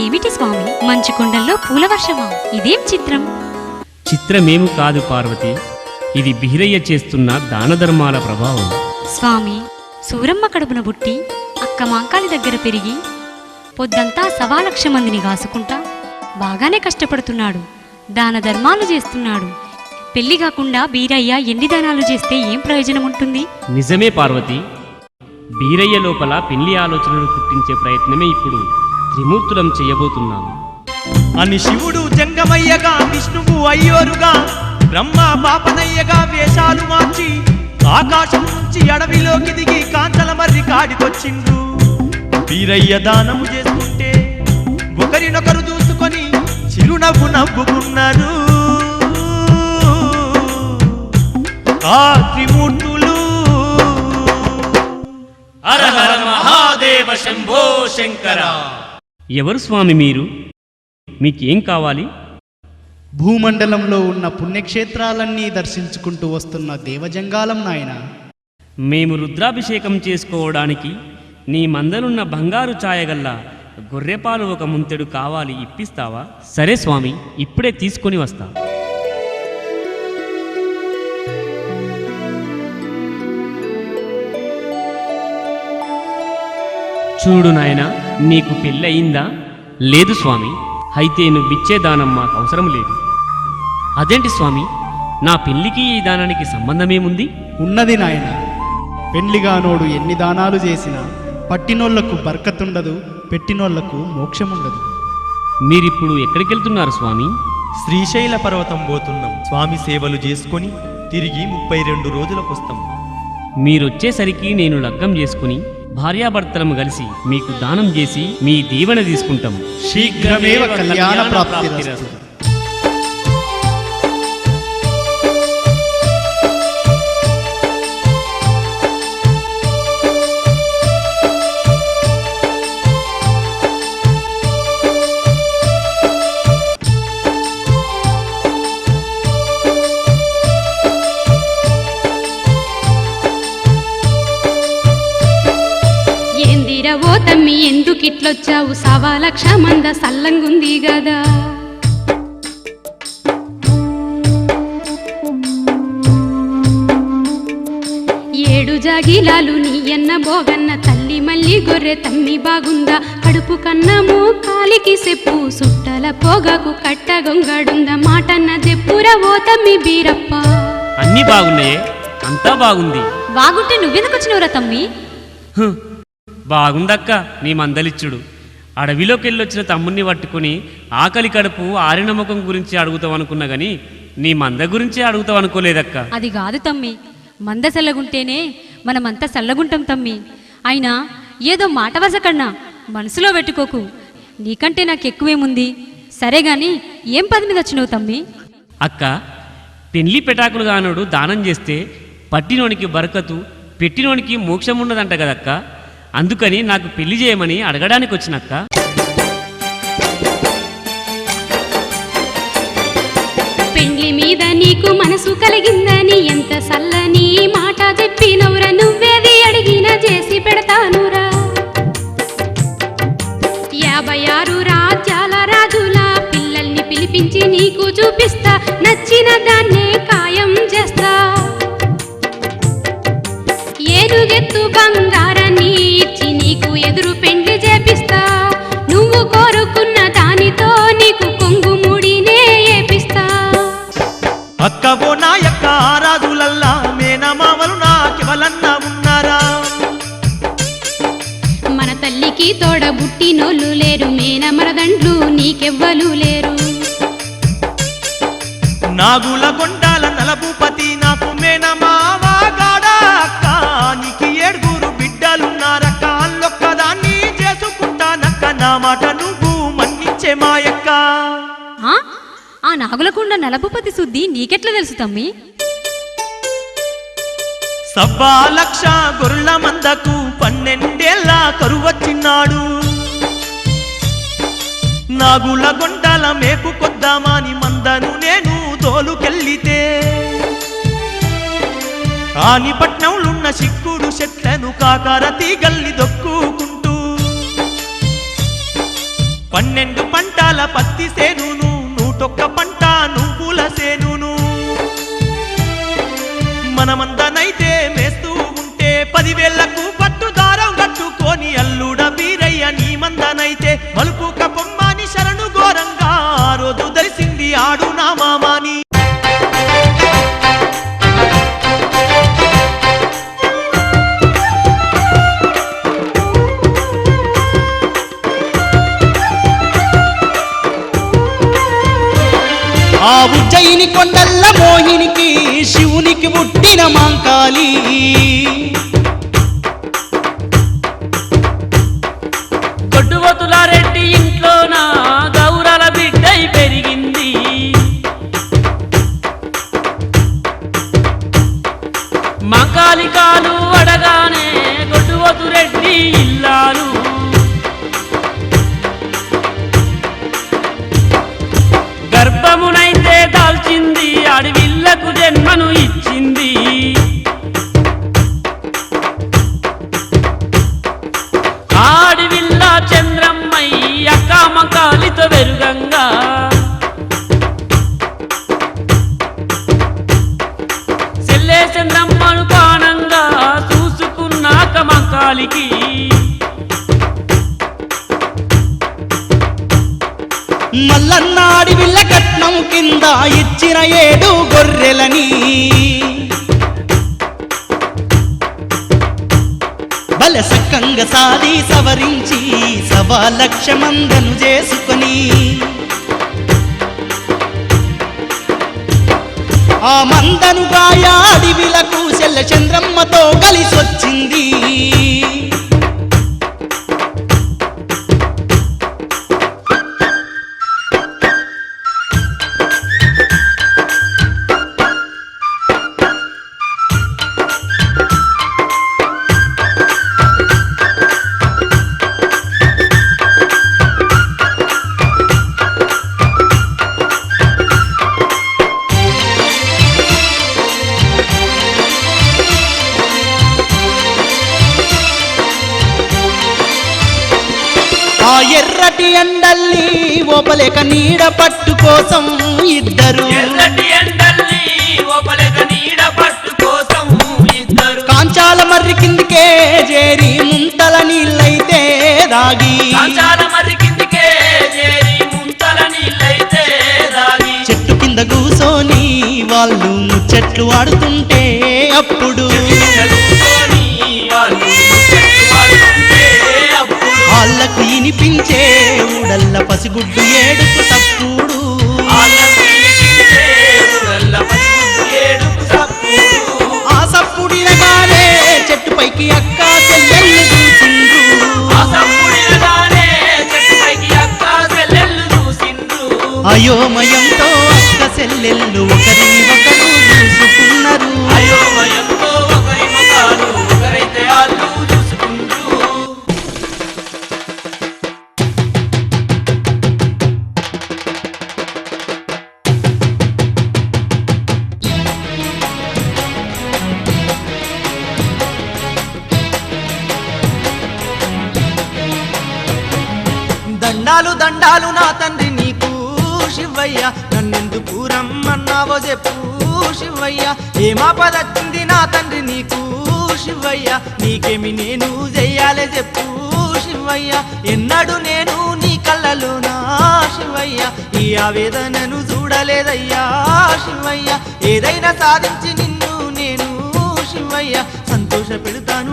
ఏమిటి స్వామి? మంచు కొండల్లో పూల వర్షమా ఇదేం చిత్రం? చిత్రమేము కాదు పార్వతి. ఇది బిహిరయ్య చేస్తున్న దాన ధర్మాల ప్రభావం. స్వామి సూరమ్మ కడుపున పుట్టి అక్క మాంకాలి దగ్గర పెరిగి పొద్దంతా సవా లక్ష మందిని కాసుకుంటా బాగానే కష్టపడుతున్నాడు. దాన ధర్మాలు చేస్తున్నాడు. పెళ్ళి కాకుండా బీరయ్య ఎన్ని దానాలు చేస్తే ఏం ప్రయోజనం ఉంటుంది నిజమే పార్వతి. బీరయ్య లోపల పెళ్ళి ఆలోచనలు పుట్టించే ప్రయత్నమే ఇప్పుడు. త్రిమూర్తులం చేయబోతున్నాము అని శివుడు జంగమయ్యగా విష్ణువు అయ్యోరుగా బ్రహ్మ పాపనయ్యగా వేషాలు మార్చి ఆకాశం నుంచి అడవిలోకి దిగి కాంచల మర్రి కాడికొచ్చిండు. వీరయ్య దానము చేస్తుంటే ఒకరినొకరు చూసుకొని చిరునవ్వు నవ్వుకున్నారు. ఆ త్రిమూర్తులు హర హర మహాదేవ శంభో శంకర. ఎవరు స్వామి మీరు? మీకేం కావాలి? భూమండలంలో ఉన్న పుణ్యక్షేత్రాలన్నీ దర్శించుకుంటూ వస్తున్న దేవజంగాలం నాయన. మేము రుద్రాభిషేకం చేసుకోవడానికి నీ మందనున్న బంగారు ఛాయగల్ల గొర్రెపాలు ఒక ముంతెడు కావాలి ఇప్పిస్తావా? సరే స్వామి ఇప్పుడే తీసుకొని వస్తా. చూడు నాయనా నీకు పెళ్ళయిందా? లేదు స్వామి. అయితే నువ్విచ్చే దానం మాకు అవసరం లేదు. అదేంటి స్వామి? నా పెళ్ళికి ఈ దానానికి సంబంధమేముంది? ఉన్నది నాయన. పెండ్లిగానోడు ఎన్ని దానాలు చేసినా పట్టినోళ్ళకు బర్కతుండదు పెట్టినోళ్ళకు మోక్షముండదు. మీరిప్పుడు ఎక్కడికి వెళ్తున్నారు స్వామి? శ్రీశైల పర్వతం పోతున్నాం. స్వామి సేవలు చేసుకొని తిరిగి ముప్పై రెండు రోజులకు వస్తాం. మీరొచ్చేసరికి నేను లగ్గం చేసుకుని భార్యాభర్తలము కలిసి మీకు దానం చేసి మీ దీవెన తీసుకుంటాం. శీఘ్రమేవ కళ్యాణ ప్రాప్తి తమ్మి ఎందుకిట్లొచ్చావు? సవా లక్ష మంద సల్లంగుంది గదా. ఏడు జాగిలాలు నీ ఎన్న బోగన్న తల్లి మల్లి గొర్రె తమ్మి బాగుందా? కడుపు కన్నము కాలికి సెప్పు సుట్టల పోగకు కట్ట గొంగడుందా? మాటన్న చెప్పురా ఓ తమ్మి బీరప్ప. అన్నీ బాగున్నాయే అంతా బాగుంది. బాగుంటే నువ్వెందుకు వచ్చినవురా తమ్మి? హ్, బాగుందక్క నీ మందలిచ్చుడు. అడవిలోకి వెళ్ళొచ్చిన తమ్ముణ్ణి పట్టుకుని ఆకలి కడుపు ఆరిన ముఖం గురించి అడుగుతావు అనుకున్నా గాని నీ మంద గురించి అడుగుతావు అనుకోలేదక్క అది కాదు తమ్మి. మంద చల్లగుంటేనే మనమంతా చల్లగుంటాం తమ్మి. అయినా ఏదో మాట వరస కన్నా మనసులో పెట్టుకోకు. నీకంటే నాకు ఎక్కువేముంది సరే గాని ఏం పది మీద వచ్చినావు తమ్మి? అక్క పెళ్ళి పెటాకులు గానోడు దానం చేస్తే పట్టినోనికి బరకతు పెట్టినోనికి మోక్షం ఉన్నదంట కదక్క. అందుకని నాకు పెళ్ళి చేయమని అడగడానికి వచ్చినక్క. పెండ్లి మీద నీకు మనసు కలిగిందని ఎంత సల్లని మాట చెప్పినవురా నువ్వేది అడిగినా చేసి పెడతానురా. యాభై ఆరు రాజ్యాల రాజుల పిల్లల్ని పిలిపించి నీకు చూపిస్తా నచ్చిన దాన్నే ఖాయం చేస్తా. ఏరుగెత్తు బంగారాన్ని అక్కవో నాయక్క ఆరాధులల్లా మేనమామలు నాకెవలన్నా ఉన్నారా? మన తల్లికి తోడ బుట్టినోళ్ళు లేరు మేన మరదండ్లు నీకెవ్వలు లేరు. నాగుల కొండాల నలభూపతి నాకు మేనమావా గాడా అక్క. నీకు ఏడుగురు బిడ్డలున్నారక్క. అల్లొక్కదాన్ని చేసుకుంటానక్క. నా మాట నువ్వు ఆ నాగులకొండ నలభూపతి శుద్ధి నీకెట్లా తెలుసు తమ్మి? సబ్బా లక్ష గొర్రెల మందకు పన్నెండేళ్ళ కరువచ్చిన్నాడు నాగుల గొండాల మేపు కొద్దామాని మందను నేను తోలుకెళ్ళితే ఆనిపట్నంలున్న సిక్కుడు చెట్లను కాకర తీగల్ని దొక్కుకుంటూ పన్నెండు పంటల పత్తి సేనును నూటొక్క పంట నువ్వుల సేనును మనమందనైతే మేస్తూ ఉంటే పదివేళ్ళకు పట్టు దారం కట్టుకొని అల్లుడ వీరయ్య నీ మందనైతే. ఉజ్జయిని కొండల్ల మోహినికి శివునికి పుట్టిన మాంకాళీ. కామకాలితో వెరుగంగా సెల్లే చంద్రమ్మను పానంగా చూసుకున్నాక మకాలికి మల్లన్నాడి విల్ల కట్నం కింద ఇచ్చిన ఏడు గొర్రెలని. బల సక్కంగా సాది సవరించి సవా లక్ష చేసుకొని ఆ మందనుగా గాయాడి విలకు చెల్ల చంద్రమ్మతో కలిసొచ్చింది. ఎర్రటి ఎండల్ని ఓపలేక నీడ పట్టు కోసం ఇద్దరు. కాంచాల మర్రి కిందికే చేరి ముంతల నీళ్ళైతే దాగి. చెట్టు కింద కూసోని వాళ్ళు ముచ్చట్లు ఆడుతుంటే అప్పుడు ఊడల్ల పసిగుడ్డు ఏడుపు తప్పుడు ఆ దేవుడల్ల పసుపు ఏడుపు సప్పుడు. ఆ సప్పుడినగానే చెట్టుపైకి అక్క చెల్లెళ్ళు చూసిండ్రు అయోమయ దండాలు దండాలు నా తండ్రి నీకు శివయ్య. నన్నెందుకు రమ్మన్నావో చెప్పు శివయ్య. ఏమాపదచ్చింది నా తండ్రి నీకు శివయ్య. నీకేమి నేను చెయ్యాలి చెప్పు శివయ్య. ఎన్నడు నేను నీ కళ్ళలోనా శివయ్య. ఈ ఆవేదనను చూడలేదయ్యా శివయ్య. ఏదైనా సాధించి నిన్ను నేను శివయ్య. సంతోష పెడతాను